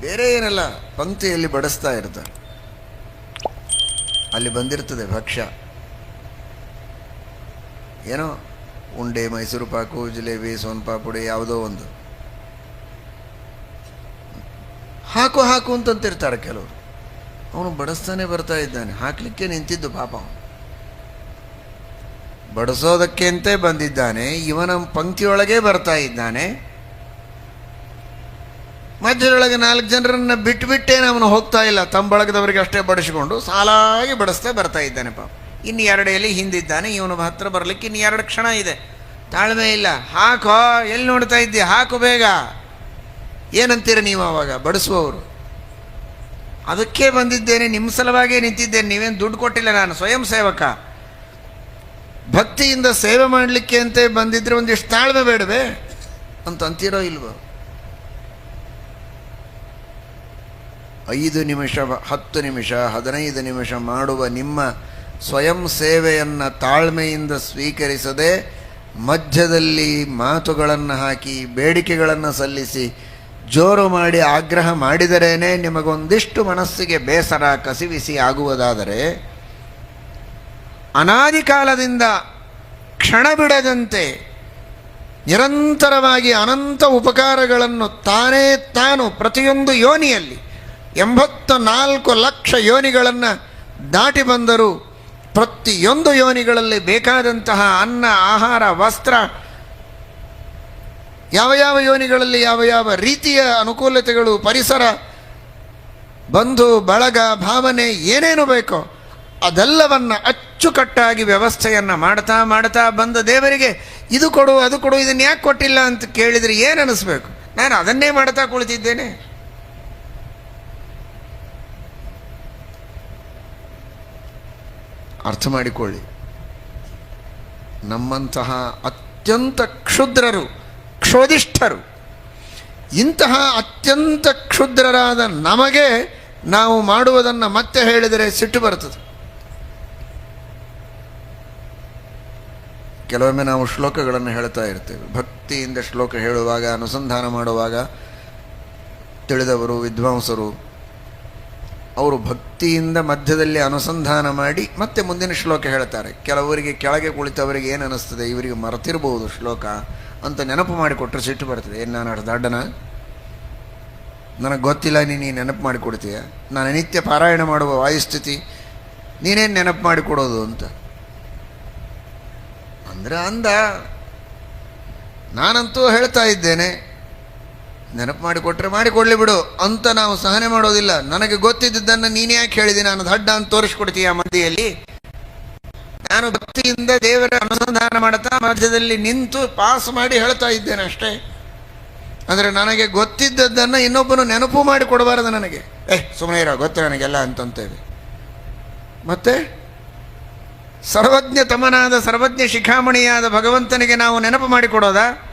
ಬೇರೆ ಏನಲ್ಲ ಪಂಕ್ತಿಯಲ್ಲಿ ಬಡಿಸ್ತಾ ಇರ್ತಾರೆ? ಅಲ್ಲಿ ಬಂದಿರ್ತದೆ ಭಕ್ಷ್ಯ. ಏನೋ ಉಂಡೆ, ಮೈಸೂರು ಪಾಕು, ಜಿಲೇಬಿ ಸೋನ್ ಪಾಪುಡಿ ಯಾವುದೋ ಒಂದು. ಹಾಕು ಹಾಕು ಅಂತಂತಿರ್ತಾರೆ ಕೆಲವರು. ಅವನು ಬಡಿಸ್ತಾನೆ ಬರ್ತಾ ಇದ್ದಾನೆ. ಹಾಕಲಿಕ್ಕೆ ನಿಂತಿದ್ದು ಪಾಪ ಅವನು. ಬಡಿಸೋದಕ್ಕೆ ಅಂತೇ ಬಂದಿದ್ದಾನೆ, ಇವನ ಪಂಕ್ತಿಯೊಳಗೆ ಬರ್ತಾ ಇದ್ದಾನೆ. ಮಧ್ಯದೊಳಗೆ ನಾಲ್ಕು ಜನರನ್ನ ಬಿಟ್ಬಿಟ್ಟೇನೆ ಅವನು ಹೋಗ್ತಾ ಇಲ್ಲ. ತಮ್ಮ ಬಳಗದವರಿಗೆ ಅಷ್ಟೇ ಬಡಿಸಿಕೊಂಡು ಸಾಲಾಗಿ ಬಡಿಸ್ತಾ ಬರ್ತಾ ಇದ್ದಾನೆ ಪಾಪ. ಇನ್ನು ಎರಡು ಎಲ್ಲಿ ಹಿಂದಿದ್ದಾನೆ. ಇವನು ಹತ್ರ ಬರಲಿಕ್ಕೆ ಇನ್ನು ಎರಡು ಕ್ಷಣ ಇದೆ. ತಾಳ್ಮೆ ಇಲ್ಲ. ಹಾಕೋ, ಎಲ್ಲಿ ನೋಡ್ತಾ ಇದ್ದಿ ಹಾಕು ಬೇಗ. ಏನಂತೀರ ನೀವು ಅವಾಗ? ಬಡಿಸುವವರು. ಅದಕ್ಕೆ ಬಂದಿದ್ದೇನೆ, ನಿಮ್ಮ ಸಲುವಾಗೇ ನಿಂತಿದ್ದೇನೆ. ನೀವೇನು ದುಡ್ಡು ಕೊಟ್ಟಿಲ್ಲ ನಾನು. ಸ್ವಯಂ ಸೇವಕ. ಭಕ್ತಿಯಿಂದ ಸೇವೆ ಮಾಡಲಿಕ್ಕೆ ಅಂತ ಬಂದಿದ್ರೆ ಒಂದಿಷ್ಟು ತಾಳ್ಮೆ ಬೇಡವೆ? ಅಂತ ಅಂತೀರೋ ಇಲ್ವೋ? ಐದು ನಿಮಿಷ, ಹತ್ತು ನಿಮಿಷ, ಹದಿನೈದು ನಿಮಿಷ ಮಾಡುವ ನಿಮ್ಮ ಸ್ವಯಂ ಸೇವೆಯನ್ನು ತಾಳ್ಮೆಯಿಂದ ಸ್ವೀಕರಿಸದೆ ಮಧ್ಯದಲ್ಲಿ ಮಾತುಗಳನ್ನು ಹಾಕಿ, ಬೇಡಿಕೆಗಳನ್ನು ಸಲ್ಲಿಸಿ, ಜೋರು ಮಾಡಿ ಆಗ್ರಹ ಮಾಡಿದರೇನೆ ನಿಮಗೊಂದಿಷ್ಟು ಮನಸ್ಸಿಗೆ ಬೇಸರ, ಕಸಿವಿಸಿ ಆಗುವುದಾದರೆ ಅನಾದಿ ಕಾಲದಿಂದ ಕ್ಷಣ ಬಿಡದಂತೆ ನಿರಂತರವಾಗಿ ಅನಂತ ಉಪಕಾರಗಳನ್ನು ತಾನೇ ತಾನು ಪ್ರತಿಯೊಂದು ಯೋನಿಯಲ್ಲಿ ಎಂಬತ್ತ ನಾಲ್ಕು ಲಕ್ಷ ಯೋನಿಗಳನ್ನು ದಾಟಿ ಬಂದರು ಪ್ರತಿಯೊಂದು ಯೋನಿಗಳಲ್ಲಿ ಬೇಕಾದಂತಹ ಅನ್ನ, ಆಹಾರ, ವಸ್ತ್ರ, ಯಾವ ಯಾವ ಯೋನಿಗಳಲ್ಲಿ ಯಾವ ಯಾವ ರೀತಿಯ ಅನುಕೂಲತೆಗಳು, ಪರಿಸರ, ಬಂಧು, ಬಳಗ, ಭಾವನೆ ಏನೇನು ಬೇಕೋ ಅದೆಲ್ಲವನ್ನು ಅಚ್ಚುಕಟ್ಟಾಗಿ ವ್ಯವಸ್ಥೆಯನ್ನು ಮಾಡ್ತಾ ಮಾಡ್ತಾ ಬಂದ ದೇವರಿಗೆ ಇದು ಕೊಡು, ಅದು ಕೊಡು ಇದನ್ನು ಯಾಕೆ ಕೊಟ್ಟಿಲ್ಲ ಅಂತ ಕೇಳಿದರೆ ಏನು ಅನಿಸ್ಬೇಕು? ನಾನು ಅದನ್ನೇ ಮಾಡ್ತಾ ಕುಳಿತಿದ್ದೇನೆ. ಅರ್ಥ ಮಾಡಿಕೊಳ್ಳಿ. ನಮ್ಮಂತಹ ಅತ್ಯಂತ ಕ್ಷುದ್ರರು, ಕ್ಷೋಧಿಷ್ಠರು, ಇಂತಹ ಅತ್ಯಂತ ಕ್ಷುದ್ರರಾದ ನಮಗೆ ನಾವು ಮಾಡುವುದನ್ನು ಮತ್ತೆ ಹೇಳಿದರೆ ಸಿಟ್ಟು ಬರ್ತದೆ. ಕೆಲವೊಮ್ಮೆ ನಾವು ಶ್ಲೋಕಗಳನ್ನು ಹೇಳ್ತಾ ಇರ್ತೇವೆ. ಭಕ್ತಿಯಿಂದ ಶ್ಲೋಕ ಹೇಳುವಾಗ, ಅನುಸಂಧಾನ ಮಾಡುವಾಗ ತಿಳಿದವರು, ವಿದ್ವಾಂಸರು ಅವರು ಭಕ್ತಿಯಿಂದ ಮಧ್ಯದಲ್ಲಿ ಅನುಸಂಧಾನ ಮಾಡಿ ಮತ್ತೆ ಮುಂದಿನ ಶ್ಲೋಕ ಹೇಳ್ತಾರೆ. ಕೆಲವರಿಗೆ ಕೆಳಗೆ ಕುಳಿತವರಿಗೆ ಏನು ಅನ್ನಿಸ್ತದೆ ಇವರಿಗೆ ಮರೆತಿರ್ಬೋದು ಶ್ಲೋಕ ಅಂತ ನೆನಪು ಮಾಡಿಕೊಟ್ರೆ ಸಿಟ್ಟು ಬರ್ತದೆ. ಏನು ನಾನು ಅಷ್ಟು ದಡ್ಡನ ನನಗೆ ಗೊತ್ತಿಲ್ಲ, ನೀನು ಈ ನೆನಪು ಮಾಡಿಕೊಡ್ತೀಯ ನಾನು ನಿತ್ಯ ಪಾರಾಯಣ ಮಾಡುವ ವಾಯುಸ್ಥಿತಿ, ನೀನೇನು ನೆನಪು ಮಾಡಿಕೊಡೋದು ಅಂತ? ಅಂದರೆ ಅಂದ, ನಾನಂತೂ ಹೇಳ್ತಾ ಇದ್ದೇನೆ ನೆನಪು ಮಾಡಿಕೊಟ್ರೆ ಮಾಡಿಕೊಡ್ಲಿ ಬಿಡು. ಅಂತ ನಾವು ಸಹನೆ ಮಾಡೋದಿಲ್ಲ. ನನಗೆ ಗೊತ್ತಿದ್ದದ್ದನ್ನು ನೀನು ಯಾಕೆ ಹೇಳಿದೆ? ನಾನು ದಡ್ಡ ಅಂತ ತೋರಿಸ್ಕೊಡ್ತೀಯ ಮಧ್ಯೆಯಲ್ಲಿ ನಾನು ಭಕ್ತಿಯಿಂದ ದೇವರ ಅನುಸಂಧಾನ ಮಾಡ್ತಾ ಮಧ್ಯದಲ್ಲಿ ನಿಂತು ಪಾಸ್ ಮಾಡಿ ಹೇಳ್ತಾ ಇದ್ದೇನೆ ಅಷ್ಟೇ. ಅಂದರೆ ನನಗೆ ಗೊತ್ತಿದ್ದದ್ದನ್ನು ಇನ್ನೊಬ್ಬನು ನೆನಪು ಮಾಡಿ ಕೊಡಬಾರದು ನನಗೆ. ಏ ಸುಮ್ಮನೆ ಇರೋ, ಗೊತ್ತು ನನಗೆಲ್ಲ ಅಂತಂತೇವೆ ಮತ್ತೆ? ಸರ್ವಜ್ಞ ತಮನಾದ ಸರ್ವಜ್ಞ ಶಿಖಾಮಣಿಯಾದ ಭಗವಂತನಿಗೆ ನಾವು ನೆನಪು ಮಾಡಿಕೊಡೋದಾ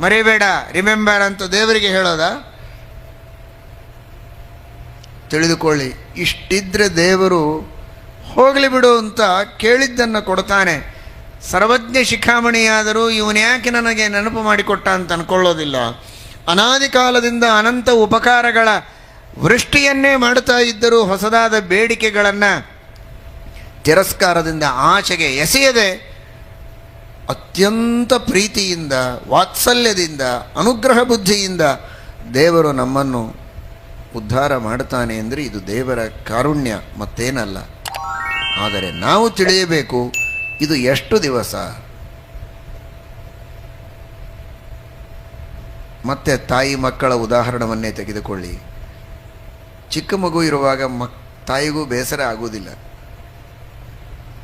ಮರಿಬೇಡ ರಿಮೆಂಬರ್ ಅಂತ ದೇವರಿಗೆ ಹೇಳೋದಾ? ತಿಳಿದುಕೊಳ್ಳಿ, ಇಷ್ಟಿದ್ರೆ ದೇವರು ಹೋಗಲಿ ಬಿಡು ಅಂತ ಕೇಳಿದ್ದನ್ನು ಕೊಡ್ತಾನೆ. ಸರ್ವಜ್ಞ ಶಿಖಾಮಣಿಯಾದರೂ ಇವನು ಯಾಕೆ ನನಗೆ ನೆನಪು ಮಾಡಿಕೊಟ್ಟ ಅಂತ ಅನ್ಕೊಳ್ಳೋದಿಲ್ಲ. ಅನಾದಿ ಕಾಲದಿಂದ ಅನಂತ ಉಪಕಾರಗಳ ವೃಷ್ಟಿಯನ್ನೇ ಮಾಡ್ತಾ ಇದ್ದರೂ ಹೊಸದಾದ ಬೇಡಿಕೆಗಳನ್ನು ತಿರಸ್ಕಾರದಿಂದ ಆಚೆಗೆ ಎಸೆಯದೆ ಅತ್ಯಂತ ಪ್ರೀತಿಯಿಂದ, ವಾತ್ಸಲ್ಯದಿಂದ, ಅನುಗ್ರಹ ಬುದ್ಧಿಯಿಂದ ದೇವರು ನಮ್ಮನ್ನು ಉದ್ಧಾರ ಮಾಡ್ತಾನೆ ಅಂದರೆ ಇದು ದೇವರ ಕಾರುಣ್ಯ, ಮತ್ತೇನಲ್ಲ. ಆದರೆ ನಾವು ತಿಳಿಯಬೇಕು, ಇದು ಎಷ್ಟು ದಿವಸ? ಮತ್ತೆ ತಾಯಿ ಮಕ್ಕಳ ಉದಾಹರಣವನ್ನೇ ತೆಗೆದುಕೊಳ್ಳಿ. ಚಿಕ್ಕ ಮಗು ಇರುವಾಗ ಮಕ್, ತಾಯಿಗೂ ಬೇಸರ ಆಗುವುದಿಲ್ಲ.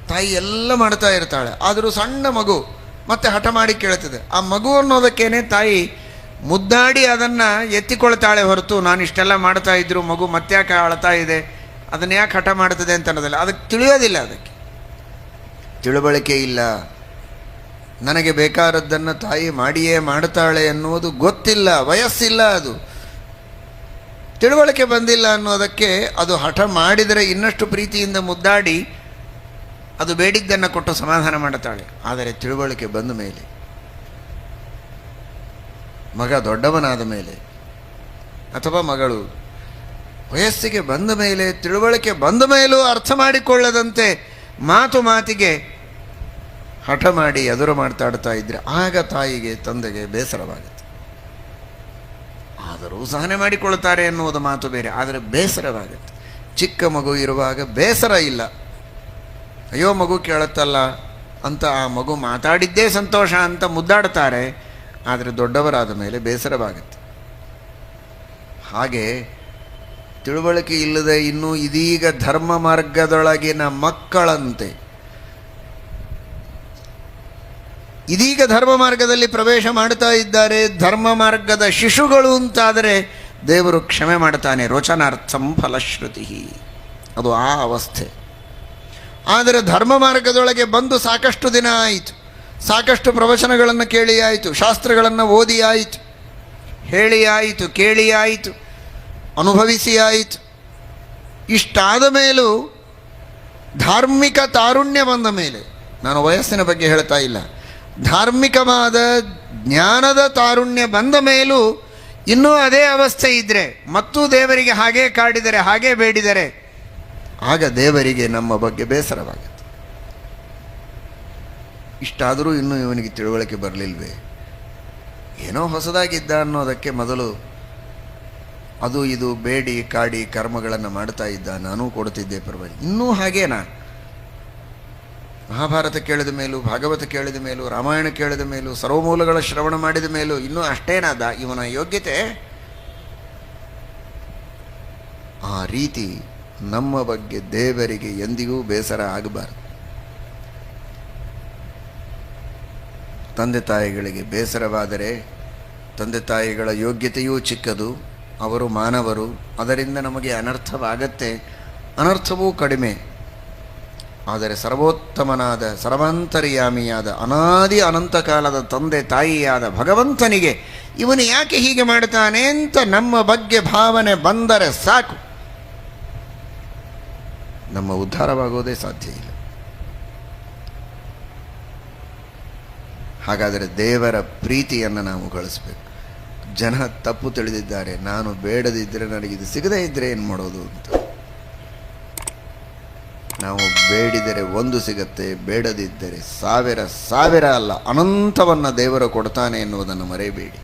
ತಾಯಿ ಎಲ್ಲ ಮಾಡ್ತಾ ಇರ್ತಾಳೆ, ಆದರೂ ಸಣ್ಣ ಮಗು ಮತ್ತೆ ಹಠ ಮಾಡಿ ಕೇಳ್ತದೆ. ಆ ಮಗು ಅನ್ನೋದಕ್ಕೇನೆ ತಾಯಿ ಮುದ್ದಾಡಿ ಅದನ್ನು ಎತ್ತಿಕೊಳ್ತಾಳೆ ಹೊರತು ನಾನು ಇಷ್ಟೆಲ್ಲ ಮಾಡ್ತಾ ಇದ್ರು, ಮಗು ಮತ್ತ್ಯಾಕೆ ಅಳ್ತಾ ಇದೆ, ಅದನ್ನ ಯಾಕೆ ಹಠ ಮಾಡ್ತದೆ ಅಂತ ಅನ್ನೋದಿಲ್ಲ. ಅದಕ್ಕೆ ತಿಳಿಯೋದಿಲ್ಲ ಅದಕ್ಕೆ. ತಿಳುವಳಿಕೆ ಇಲ್ಲ. ನನಗೆ ಬೇಕಾದದ್ದನ್ನು ತಾಯಿ ಮಾಡಿಯೇ ಮಾಡ್ತಾಳೆ ಅನ್ನುವುದು ಗೊತ್ತಿಲ್ಲ, ವಯಸ್ಸಿಲ್ಲ ಅದು. ತಿಳುವಳಿಕೆ ಬಂದಿಲ್ಲ ಅನ್ನೋದಕ್ಕೆ ಅದು ಹಠ ಮಾಡಿದರೆ ಇನ್ನಷ್ಟು ಪ್ರೀತಿಯಿಂದ ಮುದ್ದಾಡಿ ಅದು ಬೇಡಿದ್ದನ್ನು ಕೊಟ್ಟು ಸಮಾಧಾನ ಮಾಡುತ್ತಾಳೆ. ಆದರೆ ತಿಳುವಳಿಕೆ ಬಂದ ಮೇಲೆ, ಮಗ ದೊಡ್ಡವನಾದ ಮೇಲೆ, ಅಥವಾ ಮಗಳು ವಯಸ್ಸಿಗೆ ಬಂದ ಮೇಲೆ, ತಿಳುವಳಿಕೆ ಬಂದ ಮೇಲೂ ಅರ್ಥ ಮಾಡಿಕೊಳ್ಳದಂತೆ ಮಾತು ಮಾತಿಗೆ ಹಠ ಮಾಡಿ ಎದುರು ಮಾಡ್ತಾಡ್ತಾ ಇದ್ರೆ ಆಗ ತಾಯಿಗೆ, ತಂದೆಗೆ ಬೇಸರವಾಗುತ್ತೆ. ಆದರೂ ಸಹನೆ ಮಾಡಿಕೊಳ್ಳುತ್ತಾರೆ ಎನ್ನುವುದು ಮಾತು ಬೇರೆ, ಆದರೆ ಬೇಸರವಾಗುತ್ತೆ. ಚಿಕ್ಕ ಮಗು ಇರುವಾಗ ಬೇಸರ ಇಲ್ಲ. ಅಯ್ಯೋ ಮಗು ಕೇಳುತ್ತಲ್ಲ ಅಂತ ಆ ಮಗು ಮಾತಾಡಿದ್ದೇ ಸಂತೋಷ ಅಂತ ಮುದ್ದಾಡ್ತಾರೆ, ಆದರೆ ದೊಡ್ಡವರಾದ ಮೇಲೆ ಬೇಸರವಾಗುತ್ತೆ. ಹಾಗೆ ತಿಳುವಳಿಕೆ ಇಲ್ಲದೆ ಇನ್ನೂ ಇದೀಗ ಧರ್ಮ ಮಾರ್ಗದೊಳಗಿನ ಮಕ್ಕಳಂತೆ. ಇದೀಗ ಧರ್ಮ ಮಾರ್ಗದಲ್ಲಿ ಪ್ರವೇಶ ಮಾಡ್ತಾ ಇದ್ದಾರೆ, ಧರ್ಮ ಮಾರ್ಗದ ಶಿಶುಗಳು ಅಂತಾದರೆ ದೇವರು ಕ್ಷಮೆ ಮಾಡ್ತಾನೆ, ರೋಚನಾರ್ಥಂ ಫಲಶ್ರುತಿ ಅದು ಆ ಅವಸ್ಥೆ. ಆದರೆ ಧರ್ಮ ಮಾರ್ಗದೊಳಗೆ ಬಂದು ಸಾಕಷ್ಟು ದಿನ ಆಯಿತು. ಸಾಕಷ್ಟು ಪ್ರವಚನಗಳನ್ನು ಕೇಳಿ ಆಯಿತು, ಶಾಸ್ತ್ರಗಳನ್ನು ಓದಿ ಆಯಿತು, ಹೇಳಿ ಆಯಿತು, ಕೇಳಿ ಆಯಿತು, ಅನುಭವಿಸಿ ಆಯಿತು. ಇಷ್ಟಾದ ಮೇಲೂ ಧಾರ್ಮಿಕ ತಾರುಣ್ಯ ಬಂದ ಮೇಲೆ, ನಾನು ವಯಸ್ಸಿನ ಬಗ್ಗೆ ಹೇಳ್ತಾ ಇಲ್ಲ, ಧಾರ್ಮಿಕವಾದ ಜ್ಞಾನದ ತಾರುಣ್ಯ ಬಂದ ಮೇಲೂ ಇನ್ನೂ ಅದೇ ಅವಸ್ಥೆ ಇದ್ದರೆ ಮತ್ತೂ ದೇವರಿಗೆ ಹಾಗೇ ಕಾಡಿದರೆ, ಹಾಗೇ ಬೇಡಿದರೆ ಆಗ ದೇವರಿಗೆ ನಮ್ಮ ಬಗ್ಗೆ ಬೇಸರವಾಗುತ್ತೆ. ಇಷ್ಟಾದರೂ ಇನ್ನೂ ಇವನಿಗೆ ತಿಳುವಳಿಕೆ ಬರಲಿಲ್ವೇ? ಏನೋ ಹೊಸದಾಗಿದ್ದ ಅನ್ನೋದಕ್ಕೆ ಮೊದಲು ಅದು ಇದು ಬೇಡಿ ಕಾಡಿ ಕರ್ಮಗಳನ್ನು ಮಾಡ್ತಾ ಇದ್ದ, ನಾನೂ ಕೊಡುತ್ತಿದ್ದೆ ಪರವಾಗಿ ಇನ್ನೂ ಹಾಗೇನಾ ಮಹಾಭಾರತ ಕೇಳಿದ ಮೇಲೂ, ಭಾಗವತ ಕೇಳಿದ ಮೇಲೂ, ರಾಮಾಯಣ ಕೇಳಿದ ಮೇಲೂ, ಸರ್ವಮೂಲಗಳ ಶ್ರವಣ ಮಾಡಿದ ಮೇಲೂ, ಇನ್ನೂ ಅಷ್ಟೇನಾದ ಇವನ ಯೋಗ್ಯತೆ? ಆ ರೀತಿ ನಮ್ಮ ಬಗ್ಗೆ ದೇವರಿಗೆ ಎಂದಿಗೂ ಬೇಸರ ಆಗಬಾರದು. ತಂದೆ ತಾಯಿಗಳಿಗೆ ಬೇಸರವಾದರೆ ತಂದೆ ತಾಯಿಗಳ ಯೋಗ್ಯತೆಯೂ ಚಿಕ್ಕದು, ಅವರು ಮಾನವರು, ಅದರಿಂದ ನಮಗೆ ಅನರ್ಥವಾಗತ್ತೆ. ಅನರ್ಥವೂ ಕಡಿಮೆ. ಆದರೆ ಸರ್ವೋತ್ತಮನಾದ, ಸರ್ವಾಂತರ್ಯಾಮಿಯಾದ, ಅನಾದಿ ಅನಂತ ಕಾಲದ ತಂದೆ ತಾಯಿಯಾದ ಭಗವಂತನಿಗೆ ಇವನು ಯಾಕೆ ಹೀಗೆ ಮಾಡ್ತಾನೆ ಅಂತ ನಮ್ಮ ಬಗ್ಗೆ ಭಾವನೆ ಬಂದರೆ ಸಾಕು. ನಮ್ಮ ಉದ್ಧಾರವಾಗೋದೇ ಸಾಧ್ಯ ಇಲ್ಲ. ಹಾಗಾದರೆ ದೇವರ ಪ್ರೀತಿಯನ್ನು ನಾವು ಗಳಿಸ್ಬೇಕು. ಜನ ತಪ್ಪು ತಿಳಿದಿದ್ದಾರೆ, ನಾನು ಬೇಡದಿದ್ದರೆ ನನಗಿದು ಸಿಗದೇ ಇದ್ದರೆ ಏನು ಮಾಡೋದು ಅಂತ. ನಾವು ಬೇಡಿದರೆ ಒಂದು ಸಿಗತ್ತೆ, ಬೇಡದಿದ್ದರೆ ಸಾವಿರ ಸಾವಿರ ಅಲ್ಲ, ಅನಂತವನ್ನು ದೇವರು ಕೊಡ್ತಾನೆ ಎನ್ನುವುದನ್ನು ಮರೆಯಬೇಡಿ.